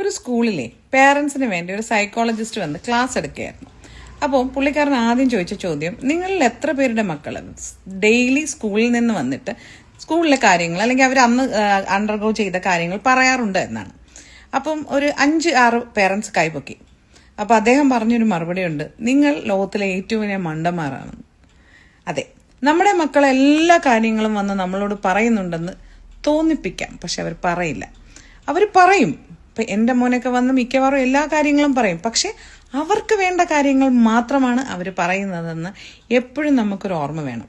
ഒരു സ്കൂളിലെ പേരൻസിന് വേണ്ടി ഒരു സൈക്കോളജിസ്റ്റ് വന്ന് ക്ലാസ് എടുക്കുകയായിരുന്നു. അപ്പോൾ പുള്ളിക്കാരൻ ആദ്യം ചോദിച്ച ചോദ്യം നിങ്ങളിൽ എത്ര പേരുടെ മക്കൾ ഡെയിലി സ്കൂളിൽ നിന്ന് വന്നിട്ട് സ്കൂളിലെ കാര്യങ്ങൾ അല്ലെങ്കിൽ അവർ അന്ന് അണ്ടർഗോ ചെയ്ത കാര്യങ്ങൾ പറയാറുണ്ട് എന്നാണ്. അപ്പം ഒരു അഞ്ച് ആറ് പേരൻസ് കൈപൊക്കി. അപ്പോൾ അദ്ദേഹം പറഞ്ഞൊരു മറുപടി ഉണ്ട് നിങ്ങൾ ലോകത്തിലെ ഏറ്റവും വലിയ മണ്ടന്മാരാണ്. അതെ നമ്മുടെ മക്കൾ എല്ലാ കാര്യങ്ങളും വന്ന് നമ്മളോട് പറയുന്നുണ്ടെന്ന് തോന്നിപ്പിക്കാം പക്ഷെ അവർ പറയില്ല. അവർ പറയും ഇപ്പം എന്റെ മോനൊക്കെ വന്ന് മിക്കവാറും എല്ലാ കാര്യങ്ങളും പറയും. പക്ഷെ അവർക്ക് വേണ്ട കാര്യങ്ങൾ മാത്രമാണ് അവർ പറയുന്നതെന്ന് എപ്പോഴും നമുക്കൊരു ഓർമ്മ വേണം.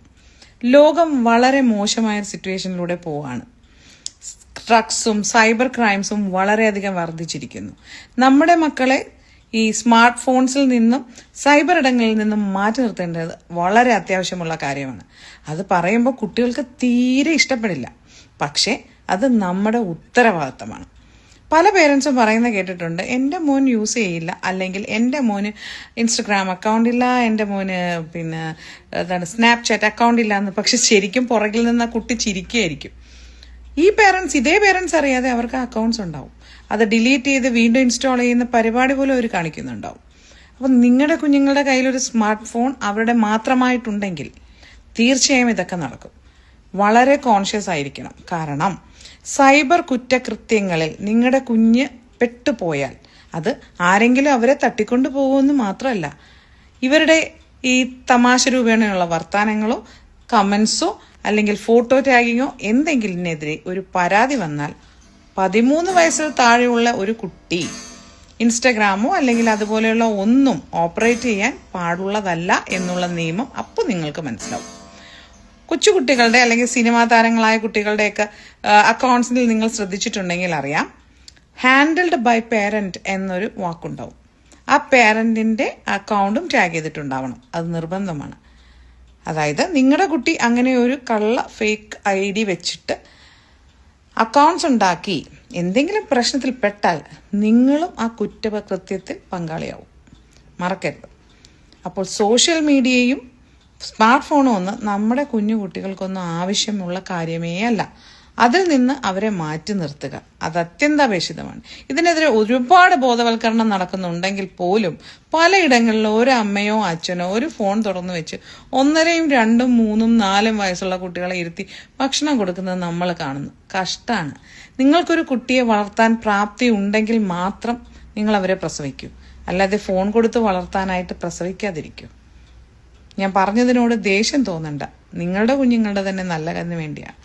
ലോകം വളരെ മോശമായ സിറ്റുവേഷനിലൂടെ പോവാണ്. ഡ്രഗ്സും സൈബർ ക്രൈംസും വളരെയധികം വർദ്ധിച്ചിരിക്കുന്നു. നമ്മുടെ മക്കളെ ഈ സ്മാർട്ട് ഫോൺസിൽ നിന്നും സൈബർ ഇടങ്ങളിൽ നിന്നും മാറ്റി നിർത്തേണ്ടത് വളരെ അത്യാവശ്യമുള്ള കാര്യമാണ്. അത് പറയുമ്പോൾ കുട്ടികൾക്ക് തീരെ ഇഷ്ടപ്പെടില്ല. പക്ഷേ അത് നമ്മുടെ ഉത്തരവാദിത്തമാണ്. പല പേരൻസും പറയുന്ന കേട്ടിട്ടുണ്ട് എന്റെ മോൻ യൂസ് ചെയ്യില്ല അല്ലെങ്കിൽ എന്റെ മോന് ഇൻസ്റ്റഗ്രാം അക്കൗണ്ട് ഇല്ല എന്റെ മോന് പിന്നെ എന്താണ് സ്നാപ്ചാറ്റ് അക്കൗണ്ട് ഇല്ല എന്ന് പക്ഷെ ശരിക്കും പുറകിൽ നിന്ന് ആ കുട്ടി ചിരിക്കുകയായിരിക്കും. ഈ പേരൻസ് ഇതേ പേരൻസ് അറിയാതെ അവർക്ക് അക്കൗണ്ട്സ് ഉണ്ടാവും. അത് ഡിലീറ്റ് ചെയ്ത് വീണ്ടും ഇൻസ്റ്റാൾ ചെയ്യുന്ന പരിപാടി പോലും അവർ കാണിക്കുന്നുണ്ടാവും. അപ്പം നിങ്ങളുടെ കുഞ്ഞുങ്ങളുടെ കയ്യിലൊരു സ്മാർട്ട് ഫോൺ അവരുടെ മാത്രമായിട്ടുണ്ടെങ്കിൽ തീർച്ചയായും ഇതൊക്കെ നടക്കും. വളരെ കോൺഷ്യസ് ആയിരിക്കണം. കാരണം സൈബർ കുറ്റകൃത്യങ്ങളിൽ നിങ്ങളുടെ കുഞ്ഞ് പെട്ടുപോയാൽ അത് ആരെങ്കിലും അവരെ തട്ടിക്കൊണ്ടു പോകുമെന്ന് മാത്രമല്ല ഇവരുടെ ഈ തമാശ രൂപേണയുള്ള വർത്തമാനങ്ങളോ കമൻസോ അല്ലെങ്കിൽ ഫോട്ടോ ടാഗിങ്ങോ എന്തെങ്കിലിനെതിരെ ഒരു പരാതി വന്നാൽ പതിമൂന്ന് വയസ്സിൽ താഴെയുള്ള ഒരു കുട്ടി ഇൻസ്റ്റഗ്രാമോ അല്ലെങ്കിൽ അതുപോലെയുള്ള ഒന്നും ഓപ്പറേറ്റ് ചെയ്യാൻ പാടുള്ളതല്ല എന്നുള്ള നിയമം അപ്പോൾ നിങ്ങൾക്ക് മനസ്സിലാവും. കൊച്ചുകുട്ടികളുടെ അല്ലെങ്കിൽ സിനിമാ താരങ്ങളായ കുട്ടികളുടെയൊക്കെ അക്കൗണ്ട്സിൽ നിങ്ങൾ ശ്രദ്ധിച്ചിട്ടുണ്ടെങ്കിൽ അറിയാം. ഹാൻഡിൽഡ് ബൈ പേരന്റ് എന്നൊരു വാക്കുണ്ടാവും. ആ പേരന്റിന്റെ അക്കൗണ്ടും ടാഗ് ചെയ്തിട്ടുണ്ടാവണം. അത് നിർബന്ധമാണ്. അതായത് നിങ്ങളുടെ കുട്ടി അങ്ങനെ ഒരു കള്ള ഫേക്ക് ഐ ഡി വെച്ചിട്ട് അക്കൗണ്ട്സ് ഉണ്ടാക്കി എന്തെങ്കിലും പ്രശ്നത്തിൽ പെട്ടാൽ നിങ്ങളും ആ കുറ്റകൃത്യത്തിൽ പങ്കാളിയാവും. മറക്കരുത്. അപ്പോൾ സോഷ്യൽ മീഡിയയും സ്മാർട്ട് ഫോണൊന്നും നമ്മുടെ കുഞ്ഞു കുട്ടികൾക്കൊന്നും ആവശ്യമുള്ള കാര്യമേ അല്ല. അതിൽ നിന്ന് അവരെ മാറ്റി നിർത്തുക. അത് അത്യന്താപേക്ഷിതമാണ്. ഇതിനെതിരെ ഒരുപാട് ബോധവൽക്കരണം നടക്കുന്നുണ്ടെങ്കിൽ പോലും പലയിടങ്ങളിലും ഒരു അമ്മയോ അച്ഛനോ ഒരു ഫോൺ തുറന്നു വെച്ച് ഒന്നരയും രണ്ടും മൂന്നും നാലും വയസ്സുള്ള കുട്ടികളെ ഇരുത്തി ഭക്ഷണം കൊടുക്കുന്നത് നമ്മൾ കാണുന്നു. കഷ്ടമാണ് നിങ്ങൾക്കൊരു കുട്ടിയെ വളർത്താൻ പ്രാപ്തി ഉണ്ടെങ്കിൽ മാത്രം നിങ്ങൾ അവരെ പ്രസവിക്കൂ. അല്ലാതെ ഫോൺ കൊടുത്ത് വളർത്താനായിട്ട് പ്രസവിക്കാതിരിക്കൂ. ഞാൻ പറഞ്ഞതിനോട് ദേഷ്യം തോന്നണ്ട. നിങ്ങളുടെ കുഞ്ഞുങ്ങളുടെ തന്നെ നല്ല നല്ലതിന് വേണ്ടിയാണ്